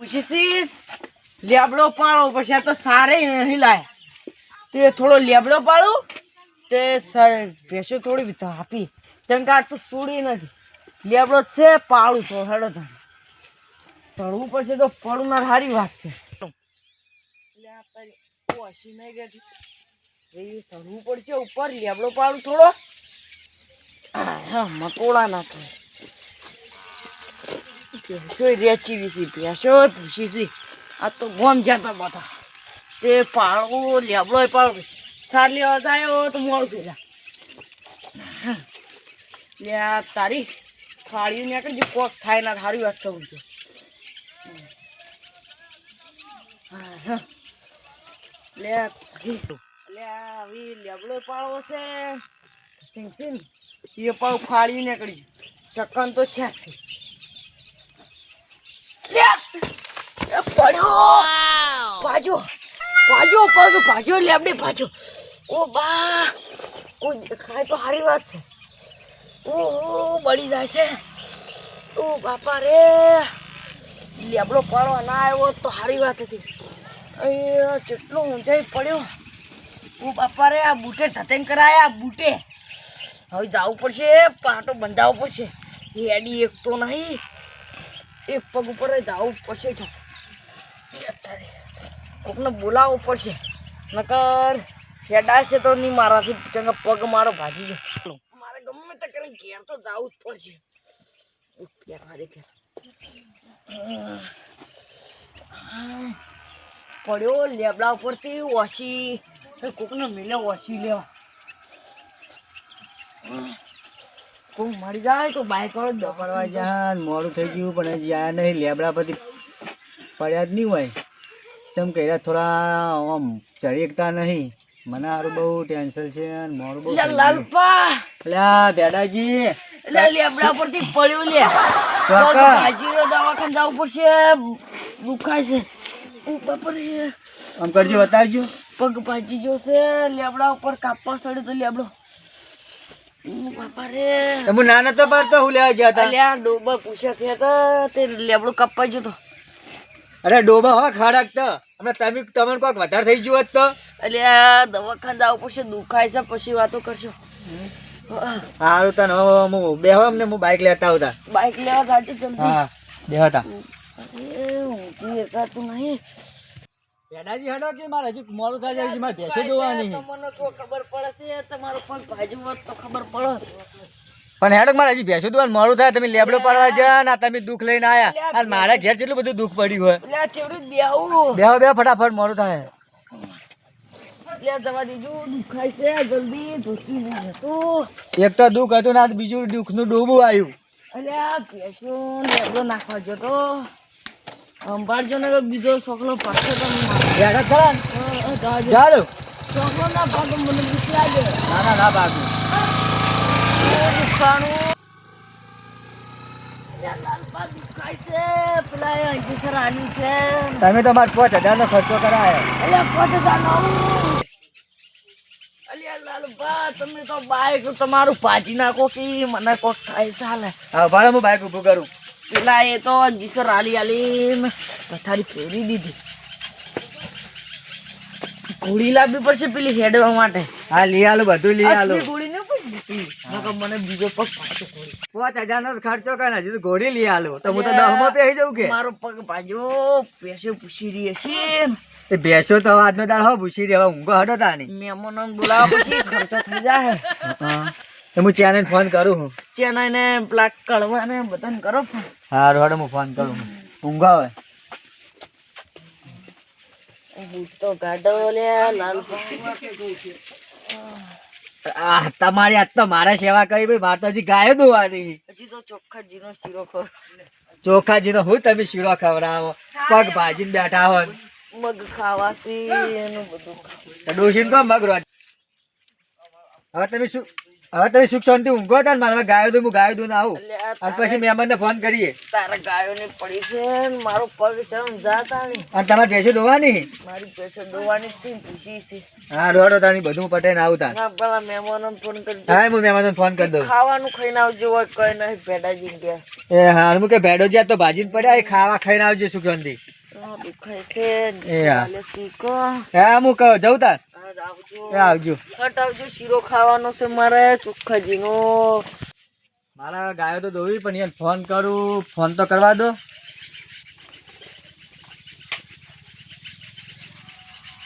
પૂછીશી? લેબડો પાડો પછી આ તો સારે નહીં લાય. તે થોડો લેબડો પાડો તે સર ભેંસો થોડી આપી. કેમ કે આ તો સુડી નથી. લેબડો છે પાડું તો હેડો થાય પડવું પડશે તો પડવું ના સારી વાત છે. સડવું ઓછી નહીં ગઈ ચડવું પડશે ઉપર લેબડો પાડું થોડો. હા મકોડા નાખે ભેંસો રેચી વીસી ભેંસો? પૂછી સી આ તો ગોમ જતા બધા. તે પાળવું લેબડો પાળો સાર લેવા જાય તો મોડું થઈ જાય. લે તારી ફાળીઓ નીકળી જે કોક થાય ના સારી વાત કહું છું લે લે આવી લેબડો પાળવો છે. છે ને? એ પાવ ફાળી નીકળી ચક્કન તો થયા છે. પડ્યો. ભાજો ભાજો પગ ભાજો લેબડે ભાજો. ઓ બા ઓ દેખાય તો સારી વાત છે. ઓ બળી જાય છે. ઓ બાપા રે. લેબડો પાડવા ના આવ્યો તો સારી વાત હતી. અહીંયા જેટલો ઊંચાઈ પડ્યો. ઓ બાપા રે આ બૂટે ઠતેન કરાય આ બૂટે. હવે જવું પડશે પાટો બંધાવવો પડશે. હેડી એક તો નહીં. એક પગ ઉપર જ પડશે જો. કોકને બોલાવવું પડશે. નકર હેડાશે તો નહીં મારાથી, ચંગા પગ મારો ભાજી જો મારે ગમે તે કરીને ઘેર તો જવું જ પડશે. પડ્યો લેબડા ઉપરથી ઓછી. કોકને મિલે ઓછી લેવા. કોક મળી જાય તો બાઈક વાળો જ ફરવા મોડું થઈ ગયું પણ હજી આયા નહીં. લેબડા પછી પડ્યા જ નહીં હોય. તેમ કર્યા થોડા આમ ચડી એકતા નહીં. મને આરું બહુ ટેન્શન છે અને મોડું બહુ. લાલપા. અલ્યા બેડાજી એટલે લેબડા પરથી પડ્યો લે. કાકા. હાજીરો દવાખાને જવું પડશે. દુખાય છે. ઉપર પર આમ કરજો બતાવજો. પગ ભાજી ગયો છે લેબડા ઉપર કાપવા સડ્યો તો લેબડો. તમે ના નતો પાડતો હું લેવા ગયા હતા? અલ્યા ડોબા પૂછ્યા થયા હતા તે લેબડો કાપવા ગયો અરે ડોબા હો ખડકતો હમણાં તમે તમને કોઈક વધારે થઈ ગયું હોત તો. અલ્યા દવાખાને જવું પડશે દુખાય છે પછી વાતો કરશો. સારું તને હું બેહો હું બાઇક લેતા આવતા. બાઈક લેવા જાજો જલ્દી. હા બેહો તા. અરે એકાતું નહીં. દાદાજી હડો કે મારે હજી મોડું થાય જાય છે મારે ભેંસો જોવાની મને તો ખબર પડશે? તમારો પગ ભાજુ હોત તો ખબર પડે પણ હેડક મારે હજી ભેંસો દોવાનું મોડું થાય તમે લેબડો પાડવા જા ને તમે દુઃખ લઈને આયા. અને મારા ઘેર જેટલું બધું દુઃખ પડ્યું હોય. એટલે આ ચેવડું બેહું. બેહો બેહો ફટાફટ મોડું થાય. એક તો દુઃખ હતું ને બીજું બીજું દુઃખનું ડૂબું આવ્યું. એટલે ભેંસો લેબડો નાખવા જો સંભાળજો ને બીજો છોકરો પાછો તમે ને? ચાલો છોકરો ના ભાગ મને દુખ લાગે. ના ના ના આની છે. તમે તો મારે પાંચ હજાર નો ખર્ચો કરાયો. એટલે નવું અલ્યા લાલબા તમે તો બાઈક તમારું પાટી નાખો કે મને કોક થાય ચાલે હા ભાડે હું બાઈક ઊભું કરું. પેલા એ તો જીસર આલી આલી પથારી ફેરી દીધી ઘોડી લાવવી પડશે પેલી હેડવા માટે હા લઈ આલો બધું લઈ આલો ગોળી ન મને બીજો પગ પાછો પાંચ હજાર નો ખર્ચો કરે હજી તો ઘોડી લઈ આલો તો હું તો દહમાં પહેરી જવું કે મારો પગ પાજો પેસે પૂછી રહી છે એ બેસો તો આજનો દાળ હો પૂછી રહ્યો ઊંઘો હડો તાની મેમોનો બોલાવા પછી ખર્ચો થઈ જાય હું ચેનલ ફોન કરું હું ચેનાઈ ને પેલા ને બધાને કરો ફોન હારું હાડો હું ફોન કરું. ઊંઘા તો ગાડો લે લાલ આ તમારી આજ તો મારે સેવા કરી ભાઈ મારે તો હજી ગાયો દોવાની. હજી તો ચોખ્ખા જીનો શીરો ખો ચોખાજીનો હું તમે શીરો ખવડાવો? પગ ભાજીને બેઠા હોય. મગ ખાવાસી એનું બધું ખાવું તો મગ રોજ હવે તમે શું હવે તમે સુખ શાંતિ ઊંઘો ને મારે ગાયો હું ગાયો દઉં આવું. અને પછી મહેમાનને ફોન કરીએ. તારા ગાયોની પડી છે મારો પગ ચમ જાતા નહીં અને તમારે ભેંસો દોવાની? મારી ભેંસો દોવાની છે ને છે. હા રોડો તાની બધું પટે ને આવું ના પેલા મહેમાનો ફોન કરી હા હું મહેમાનો ફોન કરી દઉં. ખાવાનું ખાઈને આવજો હોય કઈ નહીં ભેડાજી ગયા એ હા હું કે ભેડો જ્યાં તો ભાજી પડ્યા એ ખાવા ખાઈને આવજો સુખ શાંતિ. દુખાય છે એ હા. હું કહું જવું તાર. એ આવજો. ફટ આવજો શીરો ખાવાનો છે મારે ચોખ્ખાજીનો. મારા ગાયો તો દોવી પણ યાર ફોન કરું ફોન તો કરવા દો.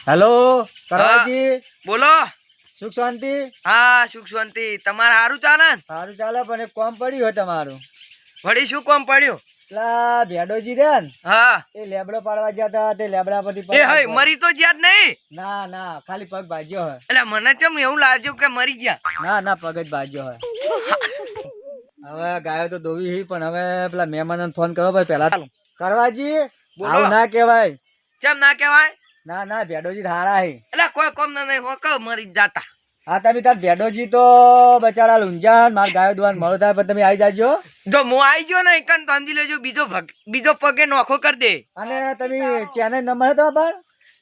હેલો કરવાજી? બોલો. સુખ શાંતિ? હા સુખ શાંતિ. તમારે સારું ચાલે ને? સારું ચાલે પણ એક કોમ પડ્યું હોય તમારું. વળી શું કોમ પડ્યું? પેલા ભેડોજી રહ્યા હા. એ લેબડો પાડવા ગયા હતા તે લેબડા પરથી પગ એ હઈ મરી તો જ્યાં નહીં. ના ના ખાલી પગ ભાજ્યો એટલે મને ચમ એવું લાગ્યું કે મરી ગયા? ના ના પગ જ ભાજ્યો હવે ગાયો તો દોવી હી પણ હવે પેલા મહેમાનોને ફોન કરો ભાઈ પેલા. કરવાજી. આવું ના કહેવાય. ચમ ના કહેવાય? ના ના ભેડોજી હારા હી. એટલે કોઈ કોમ ના નહીં હો કહો મરી જાતા. હા તમે તાર ભેડોજી તો બચારા લુંજા માર ગાયો દુવાન મળો થાય પણ તમે આવી જાજો. જો હું આવી ગયો ને એકન તો સમજી લેજો બીજો બીજો પગે નોખો કરી દે. અને તમે ચેનલ નંબર હતો પણ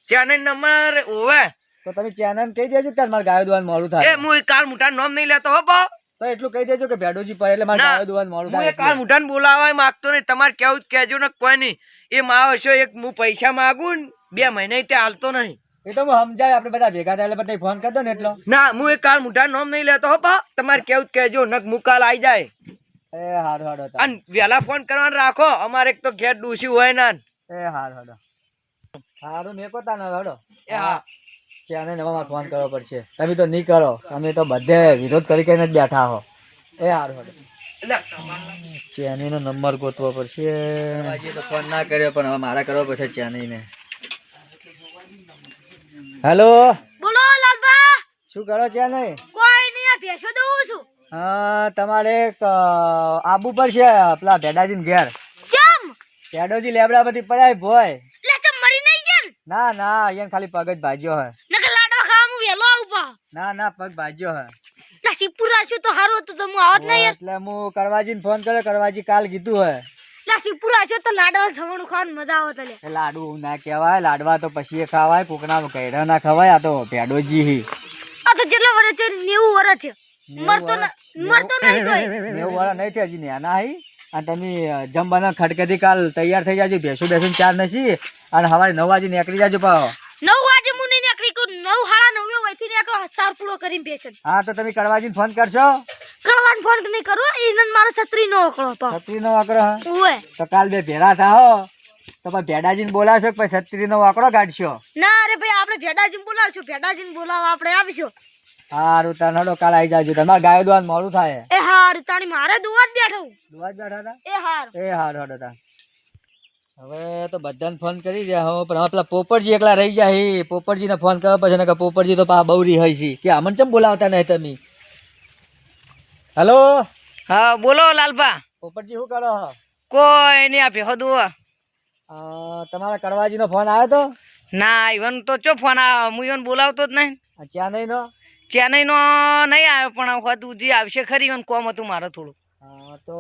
ચેનલ નંબર ઓવે તો તમે ચેનલ કહી દેજો તાર માર ગાયો દુવાન એ થાય. હું કાલ મોટા નામ નહીં લેતો હો બા. તો એટલું કહી દેજો કે ભેડોજી પર એટલે માર ગાયો દુવાન હું થાય એ કાલ. મોટા બોલાવવા માંગતો નહીં. તમારે કેવું જ કહેજો ને કોઈ નહીં. એ માં હશો એક હું પૈસા માગું ને બે મહિને તે હાલતો નહીં. એ તો હું સમજાય આપણે બધા ભેગા થાય એટલે બધા ફોન કરતો ને એટલો. ના હું એક કાલ મુઠા નામ નહીં લેતો હો બા. તમારે કેવું જ કહેજો નક મુકાલ આવી જાય. એ હાર હાડો અન વેલા ફોન કરવાનો રાખો અમારે એક તો ઘેર ડૂસી હોય ના એ હાર હાડો હારું મેં કોતા ના હાડો એ હા. ચેનલ નવા મારે ફોન કરવો પડશે. તમે તો નહીં કરો. તમે તો બધે વિરોધ કરી કરીને જ બેઠા હો. એ હાર હાડો એટલે ચેની નો નંબર ગોતવો પડશે. હજી તો ફોન ના કર્યો પણ હવે મારા કરવો પડશે ચેની ને હેલો. બોલો લાલબા શું કરો ચેનઈ? કોઈ નહીં ભેસો દઉં છું. તમારે આબુ પર છે પેલા ભેડાજી ઘેર. ચમ! ભેડોજી લેબડા પરથી પડાય ભોય. લે ચમ મરી નહીં ગયા ના? ના અહીંયા ખાલી પગ જ ભાજ્યો હે. નકર લાડવા ખાવા હું આવું ના ના પગ ભાજ્યો હે. લા સિપુર રાખ્યું તો હારું હતું તો હું આવત નહીં એટલે હું કરવાજીને ફોન કર્યો કરવાજી કાલ કીધું લા સિપુર રાખ્યું તો લાડવા થવાનું ખાવાનું મજા આવત લે લાડુ ના કહેવાય લાડવા તો પછી એ ખાવાય કોકના કૈરા ના ખવાય આ તો ભેડોજી હી. આ તો જેટલા વર્ષ છે નેવું વર્ષ થયો. મરતો મરતો નહીં તોય. નેવું વાળા નહીં થયા હજી નાના હી. અને તમે જમવાના ખટકેથી કાલ તૈયાર થઈ જાજો ભેંસું બેસું ચાર નથી અને સવારે નવ વાગે નીકળી જાજો પાછો નવ વાગે હું નહીં નીકળી કહું નવ હાડા નવે વયથી નીકળો સાર પૂરો કરીને બેસે. હા તો તમે કડવાજીને ફોન કરશો? કળવાન ફોન નહીં કરો એને મારો છત્રી નો આકડો છત્રી નો વાકડો હા? તો કાલ બે ભેરા થાઓ તો પછી ભેડાજીને બોલાવશો પછી છત્રી નો વાકડો કાઢશો? ના અરે ભાઈ આપણે ભેડાજીને બોલાવશું. ભેડાજીને બોલાવવા આપણે આવીશું. સારું તાર હડો કાલ આવી જાજો. તમારે ગાયો દોવાનું મોડું થાય. એ હાર તાણી મારે દુવા જ બેઠો. જ બેઠા હતા? એ હાર. એ હાર હડો તા હવે તો બધાને ફોન કરી દે હો પણ હવે પેલા પોપટજી એકલા રહી જાય હી. પોપટજીને ફોન કરવા પછી કે પોપટજી તો પા બૌરી હોય છે કે અમને ચમ બોલાવતા નહીં તમે? હેલો? હા બોલો લાલભા. પોપટજી શું કરો છો? કોઈ નહીં આપે હો દુવા. અ, તમારા કડવાજીનો ફોન આવ્યો તો? ના ઈવન તો ચો ફોન આવ્યો હું ઈવન બોલાવતો જ નહીં. આ નહીં નહીં નો? ચેન્નઈ નો નહીં આવ્યો પણ હતું જે આવશે ખરી અને કોમ હતું મારે થોડું. તો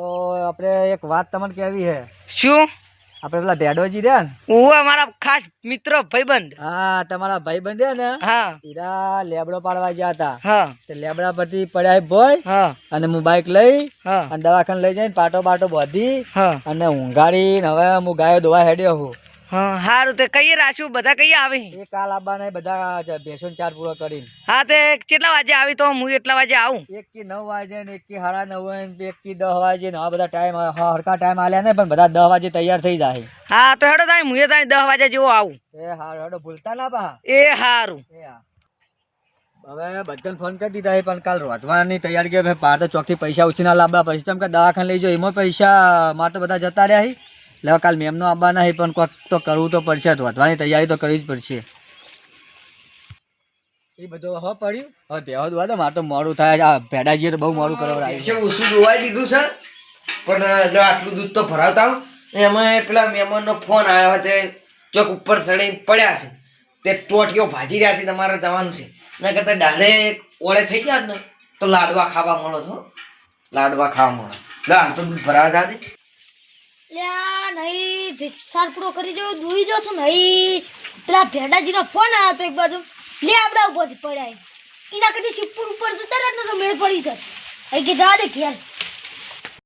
આપણે એક વાત તમને કહેવી છે. શું? આપણે પેલા ભેડોજી રહ્યા ને? હું અમારા ખાસ મિત્ર ભાઈબંધ. હા તમારા ભાઈબંધ રહ્યા ને? હા. હીરા લેબડો પાડવા ગયા હતા. હા. તે લેબડા પરથી પડ્યા ભોય હા. અને હું બાઇક લઈ હા. અને દવાખાને લઈ જઈને પાટો બાટો બાંધી હા. અને ઊંઘાડી હવે હું ગાયો દોવા હેડ્યો હું હા. સારું તે કઈ રાખ્યું બધા કઈ આવે? એ કાલ આવવાના બધા ભેસન ચાર પૂરો કરીને. હા તે કેટલા વાગે આવી તો? હું એટલા વાગે આવું. એક થી નવ વાગે ને એક થી સાડા નવ વાગે ને એક થી દસ વાગે ને આ બધા ટાઈમ હરકા ટાઈમ આલ્યા ને પણ બધા દસ વાગે તૈયાર થઈ જાય હા તો હેડો તાઈ હું તાઈ દસ વાગે જેવો આવું. એ હાર હેડો ભૂલતા ના પા એ હારું. હા. હવે બધાને ફોન કરી દીધા પણ કાલ રોજવાની તૈયારી કે બહાર તો ચોકથી પૈસા ઉછીના લાવવા પછી તમે કે દવાખાને લઈ જાઓ એમાં પૈસા મારે તો બધા જતા રહ્યા એટલે કાલ મેમનો આવવા નહીં પણ કોઈક તો કરવું તો પડશે રોજવાની તૈયારી તો કરવી જ પડશે. એ બધું હવે પડ્યું? હવે ભેવા દવા તો મારે તો મોડું થાય આ ભેડા જઈએ તો બહુ મોડું કરાવડાવ્યું છે ઓછું દોવાઈ દીધું છે? પણ જો આટલું દૂધ તો ભરાવતા આવું. એમાં પેલા મહેમાનનો ફોન આવ્યો તે ચોક ઉપર ચડીને પડ્યા છે. તે ટોટીઓ ભાજી રહ્યા છે તમારે જવાનું છે. ના કરતા ડાળે ઓળે થઈ ગયા ને તો લાડવા ખાવા મળો છો. લાડવા ખાવા મળો. લે હાલ તો દૂધ ભરાવતા લ્યા નહીં પૂરો કરી દો દુઈ દો છું, નહીં. પેલા ભેડાજીનો ફોન આવ્યો તો એક બાજુ, લે આપડા ઉપરથી પડ્યા. એના કદી શિવપુર ઉપર રહે ને તો મેળ પડી જાય અહીં કે જા દે ઘેર.